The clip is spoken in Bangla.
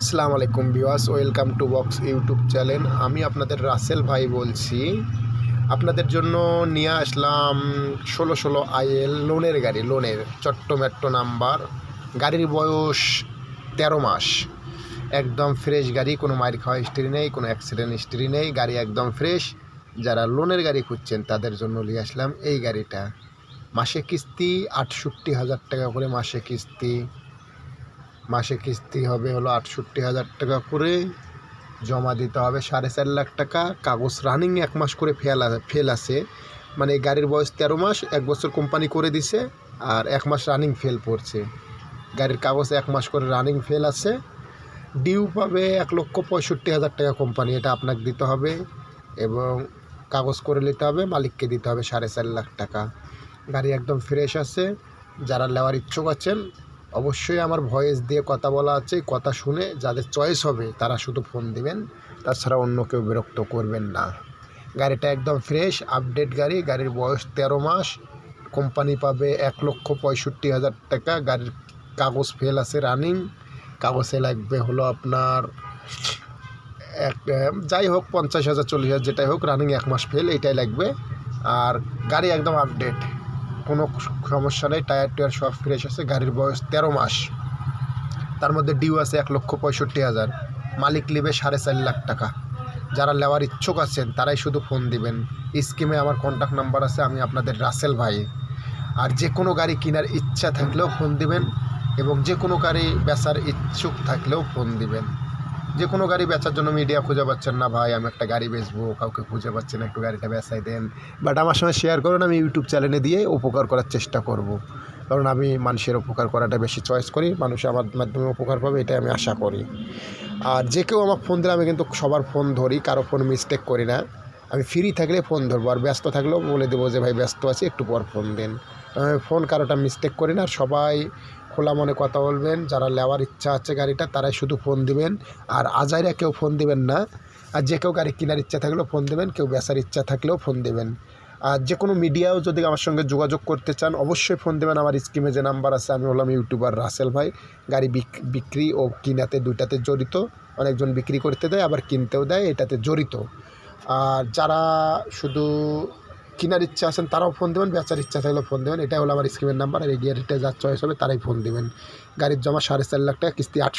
আসসালামু আলাইকুম বিওয়াস welcome to box YouTube channel. আমি আপনাদের রাসেল ভাই বলছি। আপনাদের জন্য নিয়ে আসলাম ষোলো ষোলো আইএল লোনের গাড়ি, লোনের চট্ট মেট্রো নাম্বার। গাড়ির বয়স তেরো মাস। একদম ফ্রেশ গাড়ি, কোনো মাইর খাওয়া হিস্ট্রি নেই, কোনো অ্যাক্সিডেন্ট হিস্ট্রি নেই। গাড়ি একদম ফ্রেশ। যারা লোনের গাড়ি খুঁজছেন, তাদের জন্য নিয়ে আসলাম এই গাড়িটা। মাসে কিস্তি আটষট্টি হাজার টাকা করে মাসে কিস্তি। মাসে কিস্তি হবে হলো আটষট্টি হাজার টাকা করে, জমা দিতে হবে সাড়ে চার লাখ টাকা। কাগজ রানিং এক মাস করে ফেল ফেল আছে। মানে গাড়ির বয়স তেরো মাস, এক বছর কোম্পানি করে দিছে আর এক মাস রানিং ফেল পড়ছে। গাড়ির কাগজ এক মাস করে রানিং ফেল আছে। ডিউ পাবে এক লক্ষ পঁয়ষট্টি হাজার টাকা কোম্পানি এটা আপনাকে দিতে হবে। এবং কাগজ করে নিতে হবে, মালিককে দিতে হবে সাড়ে চার লাখ টাকা। গাড়ি একদম ফ্রেশ আছে। যারা নেওয়ার ইচ্ছুক আছেন অবশ্যই আমার ভয়েস দিয়ে কথা বলা আছে, কথা শুনে যাদের চয়েস হবে তারা শুধু ফোন দিবেন, তাছাড়া অন্য কেউ বিরক্ত করবেন না। গাড়িটা একদম ফ্রেশ আপডেট গাড়ি, গাড়ির বয়স তেরো মাস কোম্পানি পাবে এক লক্ষ পঁয়ষট্টি হাজার টাকা, গাড়ির কাগজ ফেল আছে রানিং কাগজে লাগবে হলো আপনার এক, যাই হোক পঞ্চাশ হাজার, চল্লিশ হাজার যেটাই হোক রানিং এক মাস ফেল এটাই লাগবে। আর গাড়ি একদম আপডেট কোনো সমস্যা নেই, টায়ার টায়ার সব ফ্রেশ আছে, গাড়ির বয়স তেরো মাস। তার মধ্যে ডিউ আছে এক লক্ষ পঁয়ষট্টি হাজার। মালিক নেবে সাড়ে চার লাখ টাকা। যারা নেওয়ার ইচ্ছুক আছেন, তারাই শুধু ফোন দিবেন। স্কিমে আমার কন্ট্যাক্ট নাম্বার আছে, আমি আপনাদের রাসেল ভাই। আর যে কোনো গাড়ি কেনার ইচ্ছা থাকলেও ফোন দিবেন এবং যে কোনো গাড়ি বেচার ইচ্ছুক থাকলেও ফোন দিবেন। যে কোনো গাড়ি বেচার জন্য মিডিয়া খুঁজে পাচ্ছেন না, ভাই, আমি একটা গাড়ি বেচবো, কাউকে খুঁজে পাচ্ছেন একটু গাড়িটা বেচাই দেন। বাট আমার সঙ্গে শেয়ার করুন, আমি ইউটিউব চ্যানেলে দিয়ে উপকার করার চেষ্টা করব। কারণ আমি মানুষের উপকার করাটা বেশি চয়েস করি, মানুষ আমার মাধ্যমে উপকার পাবে, এটাই আমি আশা করি। আর যে কেউ আমার ফোন দিলে, আমি কিন্তু সবার ফোন ধরি, কারও ফোন মিস্টেক করি না। আমি ফ্রি থাকলে ফোন ধরবো, আর ব্যস্ত থাকলেও বলে দেবো যে, ভাই, ব্যস্ত আছি, একটু পর ফোন দিন। আমি ফোন কারোটা মিস্টেক করি না সবাই খোলা মনে কথা বলবেন, যারা নেওয়ার ইচ্ছা আছে গাড়িটা, তারাই শুধু ফোন দিবেন। আর আজাইরা কেউ ফোন দিবেন না। আর যে কেউ গাড়ি কেনার ইচ্ছা থাকলেও ফোন দেবেন, কেউ বেচার ইচ্ছা থাকলেও ফোন দেবেন। আর যে কোনো মিডিয়াও যদি আমার সঙ্গে যোগাযোগ করতে চান, অবশ্যই ফোন দেবেন। আমার স্কিমে যে নাম্বার আছে, আমি হলাম ইউটিউবার রাসেল ভাই। গাড়ি বিক- বিক্রি ও কিনাতে দুইটাতে জড়িত। অনেকজন বিক্রি করতে দেয়, আবার কিনতেও দেয়, এটাতে জড়িত। আর যারা শুধু কেনার ইচ্ছা আছেন, তারাও ফোন দেবেন, বেচার ইচ্ছা থাকলে ফোন দেবেন। এটা হলো আমার স্কিমের নাম্বার আর এই রিটে যার চয়েস হবে, তারাই ফোন দেবেন। গাড়ির জমা সাড়ে চার লাখ টাকা, কিস্তি আটশো